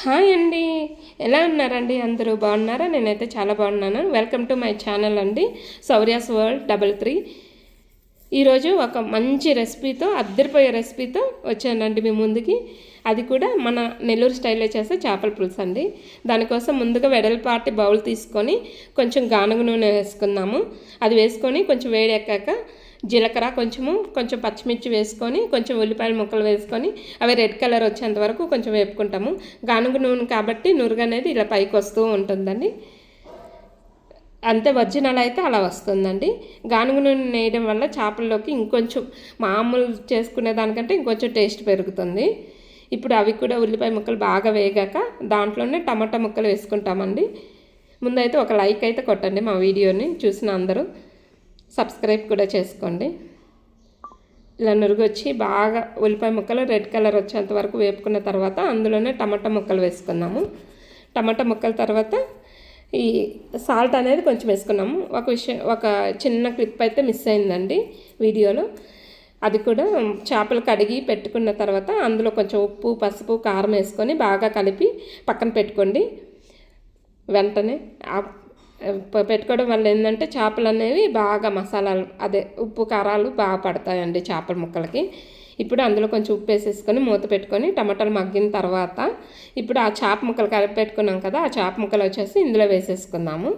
Hi అండి. ఎలా ఉన్నారండి? అందరూ బాగున్నారా? నేనైతే చాలా బాగున్నాను. వెల్కమ్ టు మై ఛానల్ అండి. సౌర్యాస్ వరల్డ్ డబల్ త్రీ ఈరోజు ఒక మంచి రెసిపీతో అద్దరిపోయే రెసిపీతో వచ్చానండి మీ ముందుకి. అది కూడా మన నెల్లూరు స్టైల్లో చేసే చేపల పులుసు అండి. దానికోసం ముందుగా వెడల్పాటి బౌల్ తీసుకొని కొంచెం గానుగ నూనె వేసుకుందాము. అది వేసుకొని కొంచెం వేడెక్కాక జీలకర్ర కొంచెము కొంచెం పచ్చిమిర్చి వేసుకొని కొంచెం ఉల్లిపాయల ముక్కలు వేసుకొని అవి రెడ్ కలర్ వచ్చేంత వరకు కొంచెం వేపుకుంటాము. గానుగ నూనె కాబట్టి నురుగు అనేది ఇలా పైకి వస్తూ ఉంటుందండి. అంతే ఒరిజినల్ అయితే అలా వస్తుందండి. గానుగ నూనె వేయడం వల్ల చేపల్లోకి ఇంకొంచెం మామూలు చేసుకునే దానికంటే ఇంకొంచెం టేస్ట్ పెరుగుతుంది. ఇప్పుడు అవి కూడా ఉల్లిపాయ ముక్కలు బాగా వేగాక దాంట్లోనే టమాటా ముక్కలు వేసుకుంటామండి. ముందైతే ఒక లైక్ అయితే కొట్టండి మా వీడియోని చూసిన అందరూ. సబ్స్క్రైబ్ కూడా చేసుకోండి. ఇలా నురుగొచ్చి బాగా ఉల్లిపాయ ముక్కలు రెడ్ కలర్ వచ్చేంత వరకు వేపుకున్న తర్వాత అందులోనే టమాటా ముక్కలు వేసుకున్నాము టమాటా ముక్కల తర్వాత ఈ సాల్ట్ అనేది కొంచెం వేసుకున్నాము. ఒక విషయం ఒక చిన్న క్లిప్ అయితే మిస్ అయిందండి వీడియోలో. అది కూడా చేపలు కడిగి పెట్టుకున్న తర్వాత అందులో కొంచెం ఉప్పు పసుపు కారం వేసుకొని బాగా కలిపి పక్కన పెట్టుకోండి. వెంటనే పెట్టుకోవడం వల్ల ఏంటంటే చేపలు అనేవి బాగా మసాలాలు అదే ఉప్పు కారాలు బాగా పడతాయండి చేపల ముక్కలకి. ఇప్పుడు అందులో కొంచెం ఉప్పు వేసేసుకొని మూత పెట్టుకొని టమాటాలు మగ్గిన తర్వాత ఇప్పుడు ఆ చేప ముక్కలు కలిపి పెట్టుకున్నాం కదా ఆ చేప ముక్కలు వచ్చేసి ఇందులో వేసేసుకుందాము.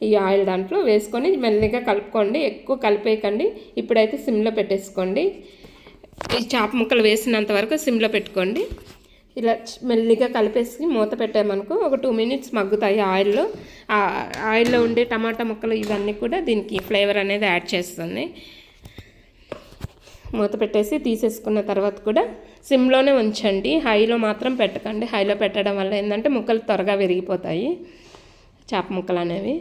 ఈ ఆయిల్ దాంట్లో వేసుకొని మెల్లిగా కలుపుకోండి ఎక్కువ కలిపేయకండి. ఇప్పుడైతే సిమ్లో పెట్టేసుకోండి. ఈ చేప ముక్కలు వేసినంత వరకు సిమ్లో పెట్టుకోండి. ఇలా మెల్లిగా కలిపేసి మూత పెట్టామనుకో ఒక టూ మినిట్స్ మగ్గుతాయి ఆయిల్లో. ఆయిల్లో ఉండే టమాటా ముక్కలు ఇవన్నీ కూడా దీనికి ఫ్లేవర్ అనేది యాడ్ చేస్తుంది. మూత పెట్టేసి తీసేసుకున్న తర్వాత కూడా సిమ్లోనే ఉంచండి. హైలో మాత్రం పెట్టకండి. హైలో పెట్టడం వల్ల ఏంటంటే ముక్కలు త్వరగా విరిగిపోతాయి చేప ముక్కలు అనేవి.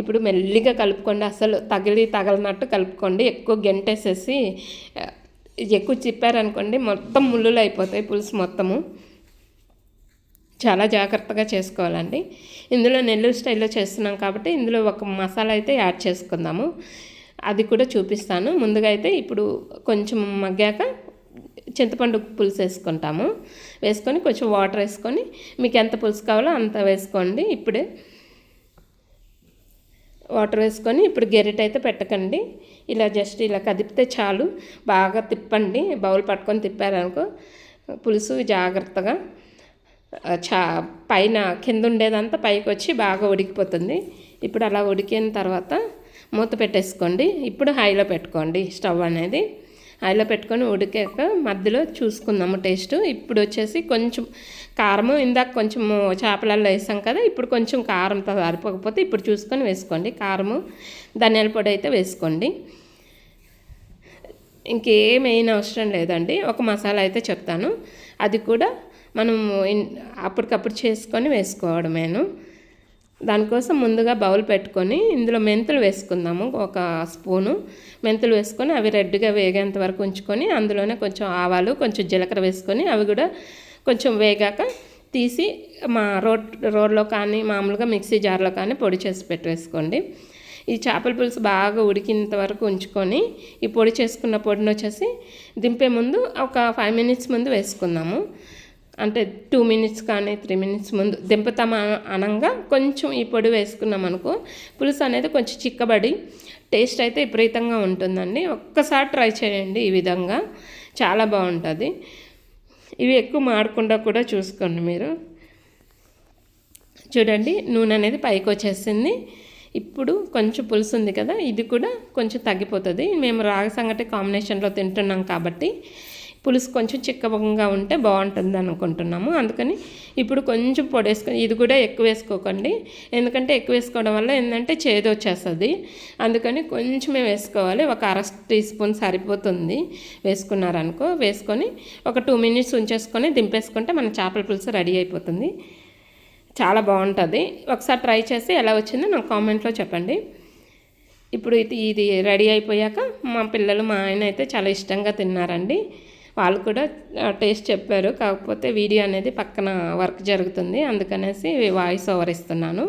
ఇప్పుడు మెల్లిగా కలుపుకోండి. అసలు తగిలి తగలనట్టు కలుపుకోండి. ఎక్కువ గెంటేసేసి ఎక్కువ చిప్పారనుకోండి మొత్తం ముళ్ళులు అయిపోతాయి పులుసు మొత్తము. చాలా జాగ్రత్తగా చేసుకోవాలండి. ఇందులో నెల్లూరు స్టైల్లో చేస్తున్నాం కాబట్టి ఇందులో ఒక మసాలా అయితే యాడ్ చేసుకుందాము. అది కూడా చూపిస్తాను. ముందుగా అయితే ఇప్పుడు కొంచెం మగ్గాక చింతపండు పులుసు వేసుకుంటాము. వేసుకొని కొంచెం వాటర్ వేసుకొని మీకు ఎంత పులుసు కావాలో అంత వేసుకోండి. ఇప్పుడే వాటర్ వేసుకొని ఇప్పుడు గెరిట అయితే పెట్టకండి. ఇలా జస్ట్ ఇలా కదిపితే చాలు. బాగా తిప్పండి. బౌల్ పట్టుకొని తిప్పారనుకో పులుసు జాగ్రత్తగా చా పైన కింద ఉండేదంతా పైకి వచ్చి బాగా ఉడికిపోతుంది. ఇప్పుడు అలా ఉడికిన తర్వాత మూత పెట్టేసుకోండి. ఇప్పుడు హైలో పెట్టుకోండి స్టవ్ అనేది. హైలో పెట్టుకొని ఉడికాక మధ్యలో చూసుకుందాము టేస్ట్. ఇప్పుడు వచ్చేసి కొంచెం కారము ఇందాక కొంచెం చేపలలో వేసాం కదా ఇప్పుడు కొంచెం కారంతో సరిపోకపోతే ఇప్పుడు చూసుకొని వేసుకోండి. కారము ధనియాల పొడి అయితే వేసుకోండి. ఇంకేమైనా అవసరం లేదండి. ఒక మసాలా అయితే చెప్తాను. అది కూడా మనం అప్పటికప్పుడు చేసుకొని వేసుకోవడమేను. దానికోసం ముందుగా బౌల్ పెట్టుకొని ఇందులో మెంతులు వేసుకుందాము ఒక స్పూను. మెంతులు వేసుకొని అవి రెడ్గా వేగేంత వరకు ఉంచుకొని అందులోనే కొంచెం ఆవాలు కొంచెం జీలకర్ర వేసుకొని అవి కూడా కొంచెం వేగాక తీసి మా రోడ్ రోడ్లో కానీ మామూలుగా మిక్సీ జార్లో కానీ పొడి చేసి పెట్టేసుకోండి. ఈ చేపల పులుసు బాగా ఉడికినంత వరకు ఉంచుకొని ఈ పొడి చేసుకున్న పొడిని వచ్చేసి దింపే ముందు ఒక ఫైవ్ మినిట్స్ ముందు వేసుకుందాము. అంటే టూ మినిట్స్ కానీ త్రీ మినిట్స్ ముందు దింపతమ అనంగా కొంచెం ఈ పొడి వేసుకున్నాం అనుకో పులుసు అనేది కొంచెం చిక్కబడి టేస్ట్ అయితే విపరీతంగా ఉంటుందండి. ఒక్కసారి ట్రై చేయండి ఈ విధంగా. చాలా బాగుంటుంది. ఇవి ఎక్కువ మాడకుండా కూడా చూసుకోండి మీరు. చూడండి నూనె అనేది పైకి వచ్చేసింది. ఇప్పుడు కొంచెం పులుసు ఉంది కదా ఇది కూడా కొంచెం తగ్గిపోతుంది. మేము రాగ సంగటి కాంబినేషన్లో తింటున్నాం కాబట్టి పులుసు కొంచెం చిక్కగా ఉంటే బాగుంటుంది అనుకుంటున్నాము. అందుకని ఇప్పుడు కొంచెం పొడి వేసుకొని ఇది కూడా ఎక్కువ వేసుకోకండి. ఎందుకంటే ఎక్కువ వేసుకోవడం వల్ల ఏంటంటే చేదు వచ్చేస్తుంది. అందుకని కొంచెమే వేసుకోవాలి. ఒక అర టీ స్పూన్ సరిపోతుంది. వేసుకున్నారనుకో వేసుకొని ఒక టూ మినిట్స్ ఉంచేసుకొని దింపేసుకుంటే మన చేపల పులుసు రెడీ అయిపోతుంది. చాలా బాగుంటుంది. ఒకసారి ట్రై చేసి ఎలా వచ్చిందో నాకు కామెంట్లో చెప్పండి. ఇప్పుడు ఇది ఇది రెడీ అయిపోయాక మా పిల్లలు మా ఆయన అయితే చాలా ఇష్టంగా తిన్నారండి. వాళ్ళు కూడా టేస్ట్ చెప్పారు. కాకపోతే వీడియో అనేది పక్కన వర్క్ జరుగుతుంది. అందుకనేసి వాయిస్ ఓవర్ ఇస్తున్నాను.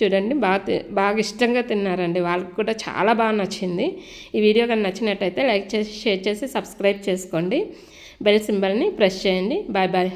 చూడండి బాగా బాగా ఇష్టంగా తిన్నారండి. వాళ్ళకి కూడా చాలా బాగా నచ్చింది. ఈ వీడియో కానీ నచ్చినట్టయితే లైక్ చేసి షేర్ చేసి సబ్స్క్రైబ్ చేసుకోండి. బెల్ సింబల్ని ప్రెస్ చేయండి. Bye bye.